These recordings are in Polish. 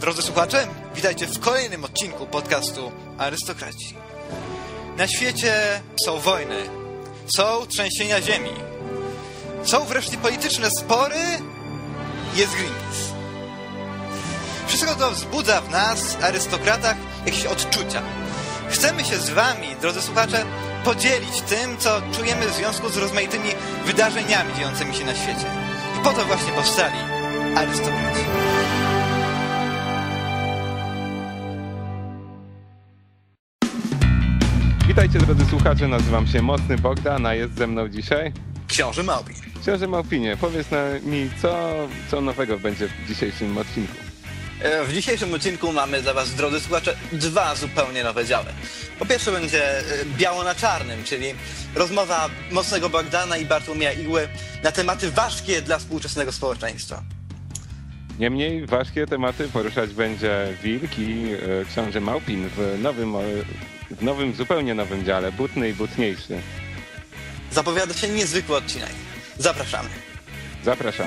Drodzy słuchacze, witajcie w kolejnym odcinku podcastu Arystokraci. Na świecie są wojny, są trzęsienia ziemi, są wreszcie polityczne spory, jest Greenpeace. Wszystko to wzbudza w nas, arystokratach, jakieś odczucia. Chcemy się z wami, drodzy słuchacze, podzielić tym, co czujemy w związku z rozmaitymi wydarzeniami dziejącymi się na świecie. Po to właśnie powstali arystokraci. Witajcie drodzy słuchacze, nazywam się Mocny Bogdan, a jest ze mną dzisiaj Książę Małpin. Książę Małpinie. Powiedz na- mi, co, co nowego będzie w dzisiejszym odcinku. E, W dzisiejszym odcinku mamy dla Was, drodzy słuchacze, dwa zupełnie nowe działy. Po pierwsze będzie e, biało na czarnym, czyli rozmowa mocnego Bogdana i Bartłomieja Igły na tematy ważkie dla współczesnego społeczeństwa. Niemniej ważkie tematy poruszać będzie Wilk i e, Książę Małpin w nowym, w nowym, zupełnie nowym dziale, butny i butniejszy. Zapowiada się niezwykły odcinek. Zapraszamy. Zapraszam.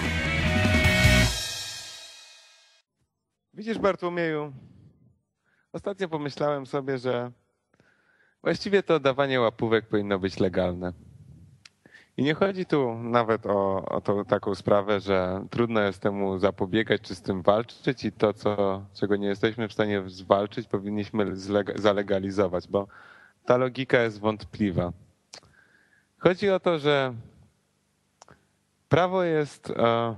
Widzisz, Bartłomieju, ostatnio pomyślałem sobie, że właściwie to dawanie łapówek powinno być legalne. I nie chodzi tu nawet o, o tą taką sprawę, że trudno jest temu zapobiegać czy z tym walczyć i to, co, czego nie jesteśmy w stanie zwalczyć, powinniśmy zalegalizować, bo ta logika jest wątpliwa. Chodzi o to, że prawo jest, e,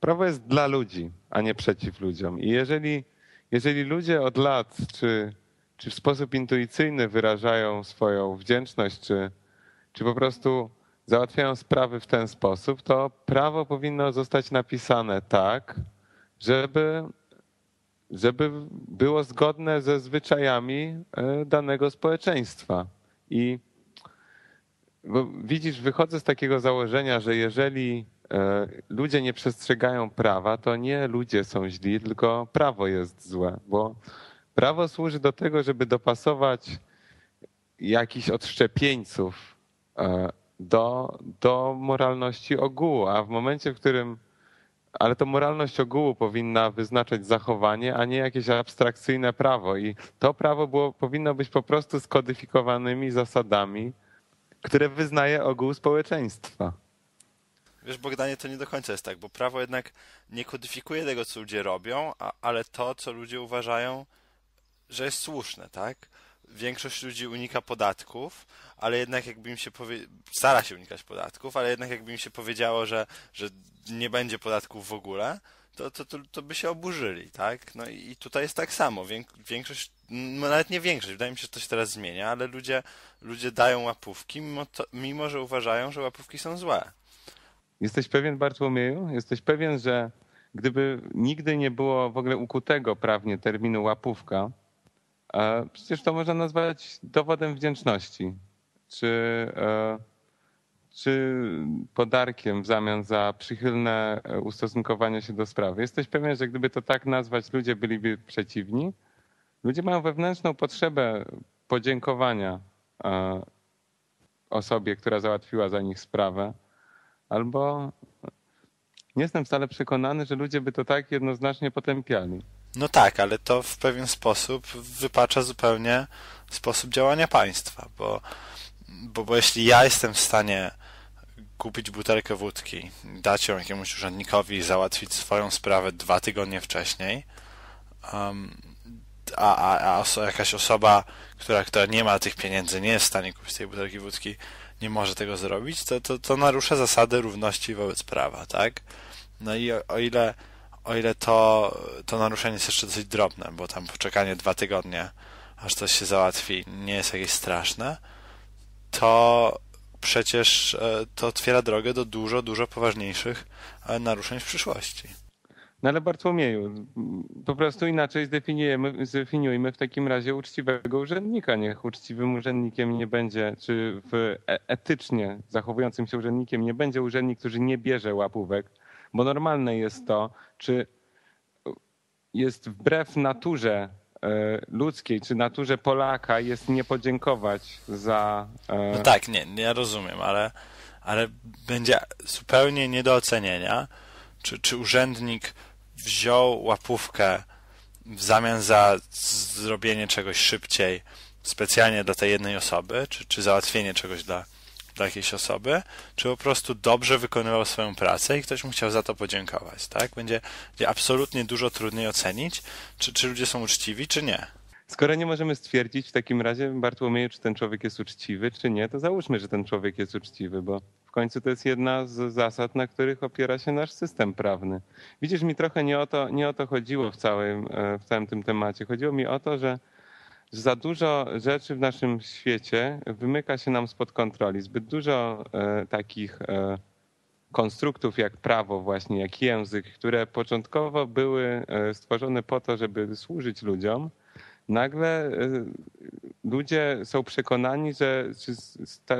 prawo jest dla ludzi, a nie przeciw ludziom. I jeżeli, jeżeli ludzie od lat, czy, czy w sposób intuicyjny wyrażają swoją wdzięczność, czy, czy po prostu załatwiają sprawy w ten sposób, to prawo powinno zostać napisane tak, żeby, żeby było zgodne ze zwyczajami e, danego społeczeństwa. I widzisz, wychodzę z takiego założenia, że jeżeli ludzie nie przestrzegają prawa, to nie ludzie są źli, tylko prawo jest złe, bo prawo służy do tego, żeby dopasować jakichś odszczepieńców e, do, do moralności ogółu, a w momencie, w którym ale to moralność ogółu powinna wyznaczać zachowanie, a nie jakieś abstrakcyjne prawo. I to prawo było, powinno być po prostu skodyfikowanymi zasadami, które wyznaje ogół społeczeństwa. Wiesz, Bogdanie, to nie do końca jest tak, bo prawo jednak nie kodyfikuje tego, co ludzie robią, a, ale to, co ludzie uważają, że jest słuszne, tak? Większość ludzi unika podatków, ale jednak jakby im się powie... stara się unikać podatków, ale jednak jakby im się powiedziało, że, że nie będzie podatków w ogóle, to, to, to, to by się oburzyli, tak? No i, i tutaj jest tak samo. Większość, no nawet nie większość, wydaje mi się, że to się teraz zmienia, ale ludzie, ludzie dają łapówki, mimo, to, mimo że uważają, że łapówki są złe. Jesteś pewien, Bartłomieju? Jesteś pewien, że gdyby nigdy nie było w ogóle ukutego prawnie terminu łapówka, e, przecież to można nazwać dowodem wdzięczności, czy, e, czy podarkiem w zamian za przychylne e, ustosunkowanie się do sprawy. Jesteś pewien, że gdyby to tak nazwać, ludzie byliby przeciwni? Ludzie mają wewnętrzną potrzebę podziękowania osobie, która załatwiła za nich sprawę albo nie jestem wcale przekonany, że ludzie by to tak jednoznacznie potępiali. No tak, ale to w pewien sposób wypacza zupełnie sposób działania państwa, bo, bo, bo jeśli ja jestem w stanie kupić butelkę wódki, dać ją jakiemuś urzędnikowi i załatwić swoją sprawę dwa tygodnie wcześniej, um, a, a, a oso jakaś osoba, która, która nie ma tych pieniędzy, nie jest w stanie kupić tej butelki wódki, nie może tego zrobić, to, to, to narusza zasady równości wobec prawa, tak? No i o, o ile o ile to, to naruszenie jest jeszcze dosyć drobne, bo tam poczekanie dwa tygodnie, aż coś się załatwi, nie jest jakieś straszne, to przecież e, to otwiera drogę do dużo, dużo poważniejszych e, naruszeń w przyszłości. No ale Bartłomieju, po prostu inaczej zdefiniujemy, zdefiniujmy w takim razie uczciwego urzędnika. Niech uczciwym urzędnikiem nie będzie, czy w e- etycznie zachowującym się urzędnikiem nie będzie urzędnik, który nie bierze łapówek, bo normalne jest to, czy jest wbrew naturze e, ludzkiej, czy naturze Polaka jest nie podziękować za... e, No tak, nie, ja rozumiem, ale, ale będzie zupełnie nie do ocenienia, czy, czy urzędnik wziął łapówkę w zamian za zrobienie czegoś szybciej, specjalnie dla tej jednej osoby, czy, czy załatwienie czegoś dla, dla jakiejś osoby, czy po prostu dobrze wykonywał swoją pracę i ktoś mu chciał za to podziękować, tak? Będzie, będzie absolutnie dużo trudniej ocenić, czy, czy ludzie są uczciwi, czy nie. Skoro nie możemy stwierdzić w takim razie, Bartłomieju, czy ten człowiek jest uczciwy, czy nie, to załóżmy, że ten człowiek jest uczciwy, bo w końcu to jest jedna z zasad, na których opiera się nasz system prawny. Widzisz, mi trochę nie o to, nie o to chodziło w całym, e, w całym tym temacie. Chodziło mi o to, że za dużo rzeczy w naszym świecie wymyka się nam spod kontroli. Zbyt dużo e, takich e, konstruktów jak prawo właśnie, jak język, które początkowo były stworzone po to, żeby służyć ludziom, nagle ludzie są przekonani, że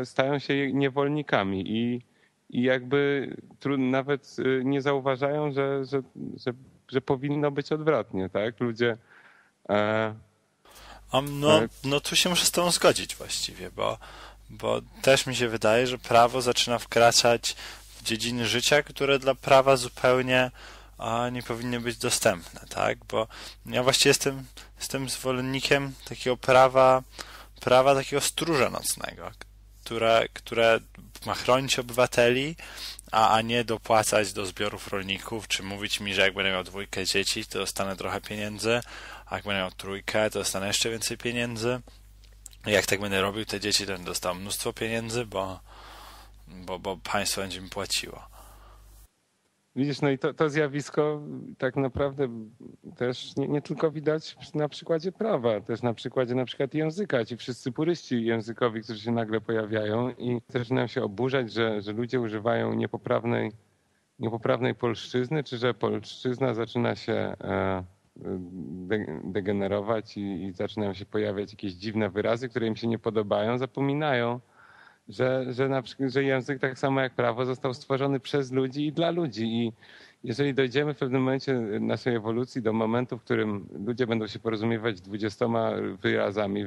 stają się niewolnikami i, i jakby nawet y, nie zauważają, że, że, że, że powinno być odwrotnie, tak? Ludzie. E, no, e, no tu się muszę z tą zgodzić właściwie, bo, bo też mi się wydaje, że prawo zaczyna wkraczać w dziedziny życia, które dla prawa zupełnie a nie powinny być dostępne, tak? Bo ja właściwie jestem, jestem zwolennikiem takiego prawa, prawa takiego stróża nocnego, które, które ma chronić obywateli, a, a nie dopłacać do zbiorów rolników, czy mówić mi, że jak będę miał dwójkę dzieci, to dostanę trochę pieniędzy, a jak będę miał trójkę, to dostanę jeszcze więcej pieniędzy. I jak tak będę robił te dzieci, to będę dostał mnóstwo pieniędzy, bo, bo, bo państwo będzie mi płaciło. Widzisz, no i to, to zjawisko tak naprawdę też nie, nie, tylko widać na przykładzie prawa, też na przykładzie na przykład języka. Ci wszyscy puryści językowi, którzy się nagle pojawiają i zaczynają się oburzać, że, że ludzie używają niepoprawnej, niepoprawnej polszczyzny, czy że polszczyzna zaczyna się e, degenerować i, i zaczynają się pojawiać jakieś dziwne wyrazy, które im się nie podobają, zapominają, że, że, na przykład, że język tak samo jak prawo został stworzony przez ludzi i dla ludzi. I jeżeli dojdziemy w pewnym momencie naszej ewolucji do momentu, w którym ludzie będą się porozumiewać dwudziestoma wyrazami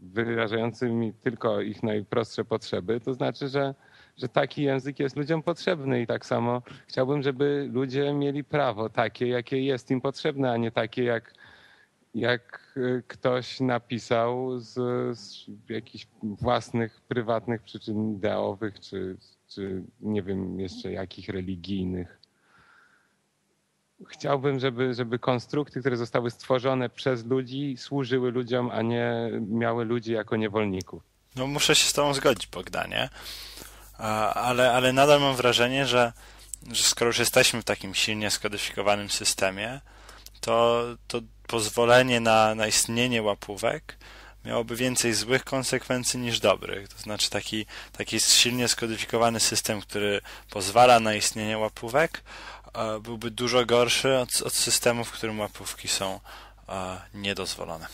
wyrażającymi tylko ich najprostsze potrzeby, to znaczy, że, że taki język jest ludziom potrzebny i tak samo chciałbym, żeby ludzie mieli prawo takie, jakie jest im potrzebne, a nie takie, jak jak y, ktoś napisał z, z jakichś własnych, prywatnych przyczyn ideowych, czy, czy nie wiem jeszcze jakich religijnych. Chciałbym, żeby, żeby konstrukty, które zostały stworzone przez ludzi, służyły ludziom, a nie miały ludzi jako niewolników. No muszę się z Tobą zgodzić, Bogdanie, ale, ale nadal mam wrażenie, że, że skoro już jesteśmy w takim silnie skodyfikowanym systemie, to, to pozwolenie na, na istnienie łapówek miałoby więcej złych konsekwencji niż dobrych. To znaczy taki, taki silnie skodyfikowany system, który pozwala na istnienie łapówek, byłby dużo gorszy od, od systemu, w którym łapówki są niedozwolone.